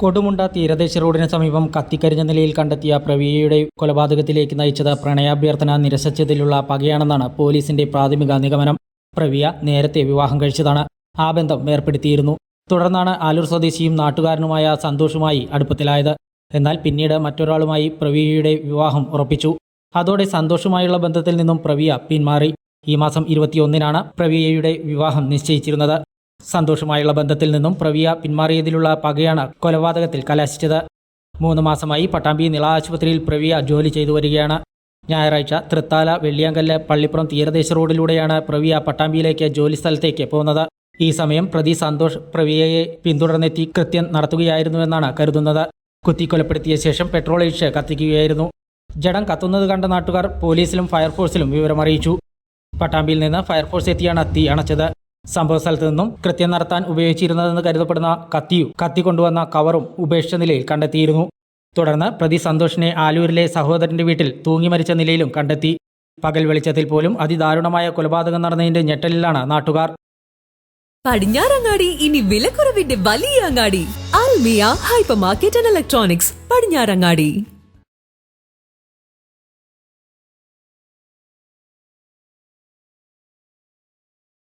കൊടുമുണ്ട തീരദേശ റോഡിന് സമീപം കത്തിക്കരിഞ്ഞ നിലയിൽ കണ്ടെത്തിയ പ്രവീയയുടെ കൊലപാതകത്തിലേക്ക് നയിച്ചത് പ്രണയാഭ്യർത്ഥന നിരസിച്ചതിലുള്ള പകയാണെന്നാണ് പോലീസിന്റെ പ്രാഥമിക നിഗമനം. പ്രവിയ നേരത്തെ വിവാഹം കഴിച്ചതാണ്. ആ ബന്ധം ഏർപ്പെടുത്തിയിരുന്നു തുടർന്നാണ് ആലൂർ സ്വദേശിയും നാട്ടുകാരനുമായ സന്തോഷുമായി അടുപ്പത്തിലായത്. എന്നാൽ പിന്നീട് മറ്റൊരാളുമായി പ്രവിയയുടെ വിവാഹം ഉറപ്പിച്ചു. അതോടെ സന്തോഷുമായുള്ള ബന്ധത്തിൽ നിന്നും പ്രവിയ പിന്മാറി. ഈ മാസം ഇരുപത്തിയൊന്നിനാണ് പ്രവിയയുടെ വിവാഹം നിശ്ചയിച്ചിരുന്നത്. സന്തോഷമായുള്ള ബന്ധത്തിൽ നിന്നും പ്രവിയ പിന്മാറിയതിലുള്ള പകയാണ് കൊലപാതകത്തിൽ കലാശിച്ചത്. മൂന്ന് മാസമായി പട്ടാമ്പി നിള ആശുപത്രിയിൽ പ്രവിയ ജോലി ചെയ്തു വരികയാണ്. ഞായറാഴ്ച തൃത്താല വെള്ളിയാങ്കല്ല് പള്ളിപ്പുറം തീരദേശ റോഡിലൂടെയാണ് പ്രവിയ പട്ടാമ്പിയിലേക്ക് ജോലി സ്ഥലത്തേക്ക് പോകുന്നത്. ഈ സമയം പ്രതി സന്തോഷ് പ്രവിയയെ പിന്തുടർന്നെത്തി കൃത്യം നടത്തുകയായിരുന്നുവെന്നാണ് കരുതുന്നത്. കുത്തിക്കൊലപ്പെടുത്തിയ ശേഷം പെട്രോൾ ഒഴിച്ച് കത്തിക്കുകയായിരുന്നു. ജഡം കത്തുന്നത് കണ്ട നാട്ടുകാർ പോലീസിലും ഫയർഫോഴ്സിലും വിവരമറിയിച്ചു. പട്ടാമ്പിയിൽ നിന്ന് ഫയർഫോഴ്സ് എത്തിയാണ് തീ അണച്ചത്. സംഭവ സ്ഥലത്ത് നിന്നും കൃത്യം നടത്താൻ ഉപയോഗിച്ചിരുന്നതെന്ന് കരുതപ്പെടുന്ന കത്തിയും കത്തി കൊണ്ടുവന്ന കവറും ഉപേക്ഷിച്ച നിലയിൽ കണ്ടെത്തിയിരുന്നു. തുടർന്ന് പ്രതി സന്തോഷിനെ ആലൂരിലെ സഹോദരന്റെ വീട്ടിൽ തൂങ്ങി മരിച്ച നിലയിലും കണ്ടെത്തി. പകൽ വെളിച്ചത്തിൽ പോലും അതിദാരുണമായ കൊലപാതകം നടന്നതിന്റെ ഞെട്ടലിലാണ് നാട്ടുകാർ. പടിഞ്ഞാറങ്ങാടി ഇനി വിലക്കുറവിന്റെ വലിയ അങ്ങാടി. Almiya hyper market and electronics Padinjarangadi.